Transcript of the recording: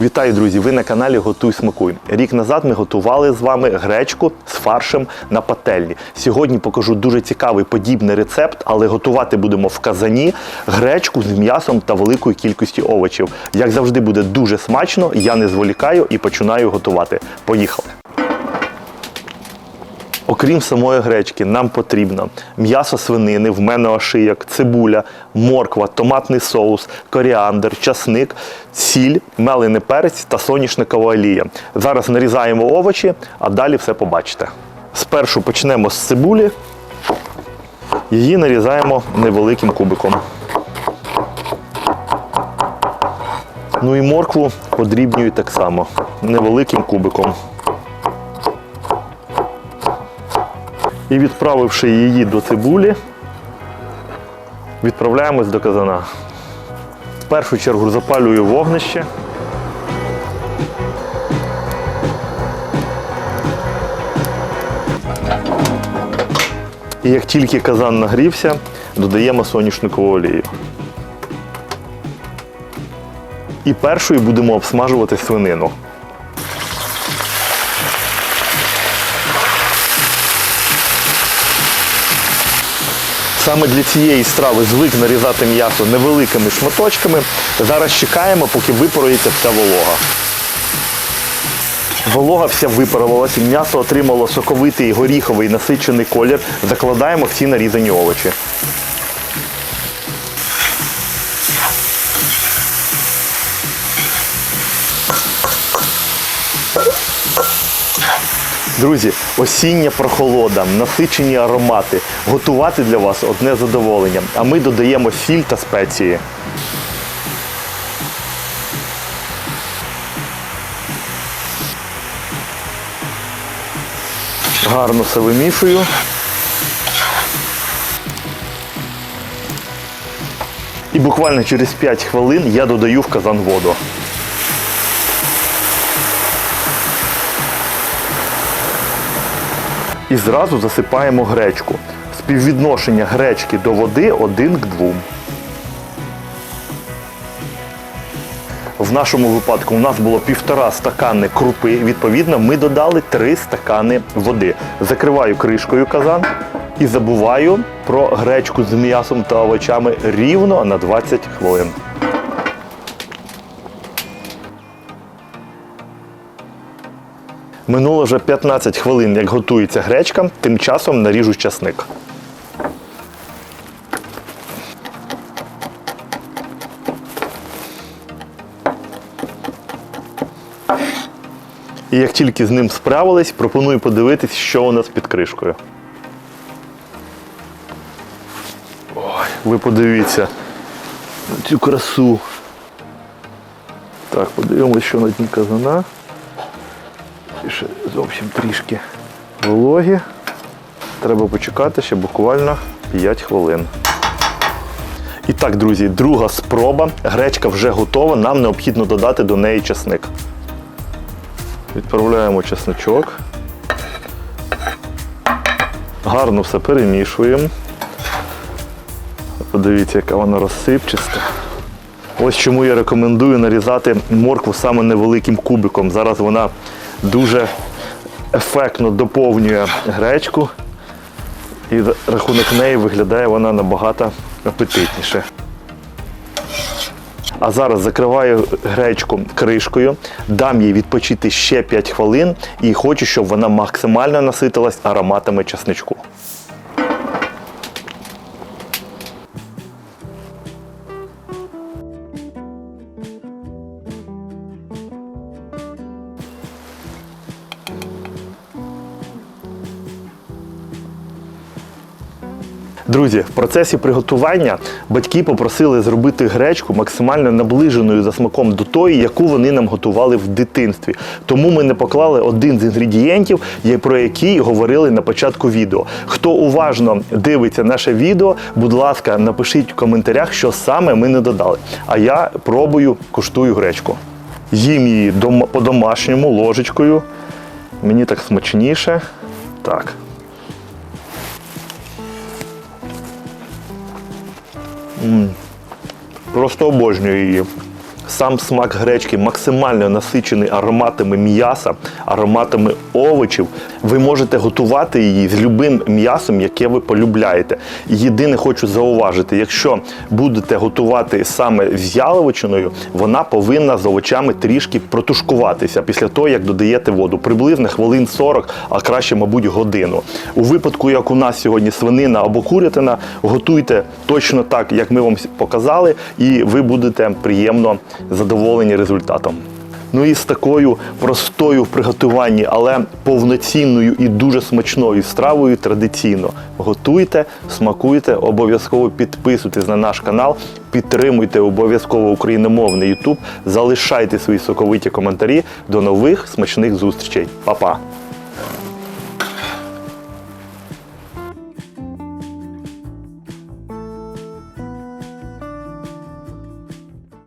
Вітаю, друзі! Ви на каналі Готуй Смакуй. Рік назад ми готували з вами гречку з фаршем на пательні. Сьогодні покажу дуже цікавий подібний рецепт, але готувати будемо в казані гречку з м'ясом та великою кількістю овочів. Як завжди, буде дуже смачно. Я не зволікаю і починаю готувати. Поїхали! Окрім самої гречки, нам потрібно м'ясо свинини, в мене ошияк, цибуля, морква, томатний соус, коріандр, часник, сіль, мелений перець та соняшникова олія. Зараз нарізаємо овочі, а далі все побачите. Спершу почнемо з цибулі. Її нарізаємо невеликим кубиком. Ну і моркву подрібнюю так само, невеликим кубиком. І відправивши її до цибулі, відправляємось до казана. В першу чергу запалюю вогнище. І як тільки казан нагрівся, додаємо соняшникову олію. І першою будемо обсмажувати свинину. Саме для цієї страви звик нарізати м'ясо невеликими шматочками. Зараз чекаємо, поки випарується вся волога. Волога вся випарувалася, м'ясо отримало соковитий горіховий насичений колір. Закладаємо всі нарізані овочі. Друзі, осіння прохолода, насичені аромати. Готувати для вас одне задоволення. А ми додаємо сіль та спеції. Гарно все вимішую. І буквально через 5 хвилин я додаю в казан воду. І зразу засипаємо гречку. Співвідношення гречки до води 1 к 2. В нашому випадку у нас було півтора стакани крупи. Відповідно, ми додали 3 стакани води. Закриваю кришкою казан і забуваю про гречку з м'ясом та овочами рівно на 20 хвилин. Минуло вже 15 хвилин, як готується гречка, тим часом наріжу часник. І як тільки з ним справились, пропоную подивитись, що у нас під кришкою. Ой, ви подивіться на цю красу. Так, подивимось, що на дні казана. І ще зовсім трішки вологі. Треба почекати ще буквально 5 хвилин. І так, друзі, друга спроба. Гречка вже готова, нам необхідно додати до неї часник. Відправляємо чесничок. Гарно все перемішуємо. Подивіться, яка вона розсипчаста. Ось чому я рекомендую нарізати моркву саме невеликим кубиком. Зараз вона дуже ефектно доповнює гречку, і рахунок неї виглядає вона набагато апетитніше. А зараз закриваю гречку кришкою, дам їй відпочити ще 5 хвилин і хочу, щоб вона максимально наситилась ароматами чесничку. Друзі, в процесі приготування батьки попросили зробити гречку максимально наближеною за смаком до тої, яку вони нам готували в дитинстві. Тому ми не поклали один з інгредієнтів, про який говорили на початку відео. Хто уважно дивиться наше відео, будь ласка, напишіть в коментарях, що саме ми не додали. А я пробую, куштую гречку. Їм її по-домашньому ложечкою. Мені так смачніше. Так. Просто обожнюю її. Сам смак гречки максимально насичений ароматами м'яса, ароматами овочів. Ви можете готувати її з любим м'ясом, яке ви полюбляєте. Єдине хочу зауважити, якщо будете готувати саме з яловичиною, вона повинна з овочами трішки протушкуватися після того, як додаєте воду. Приблизно хвилин 40, а краще, мабуть, годину. У випадку, як у нас сьогодні свинина або курятина, готуйте точно так, як ми вам показали, і ви будете приємно задоволені результатом. Ну і з такою простою в приготуванні, але повноцінною і дуже смачною стравою традиційно готуйте, смакуйте, обов'язково підписуйтесь на наш канал, підтримуйте обов'язково україномовний YouTube, залишайте свої соковиті коментарі. До нових смачних зустрічей. Па-па!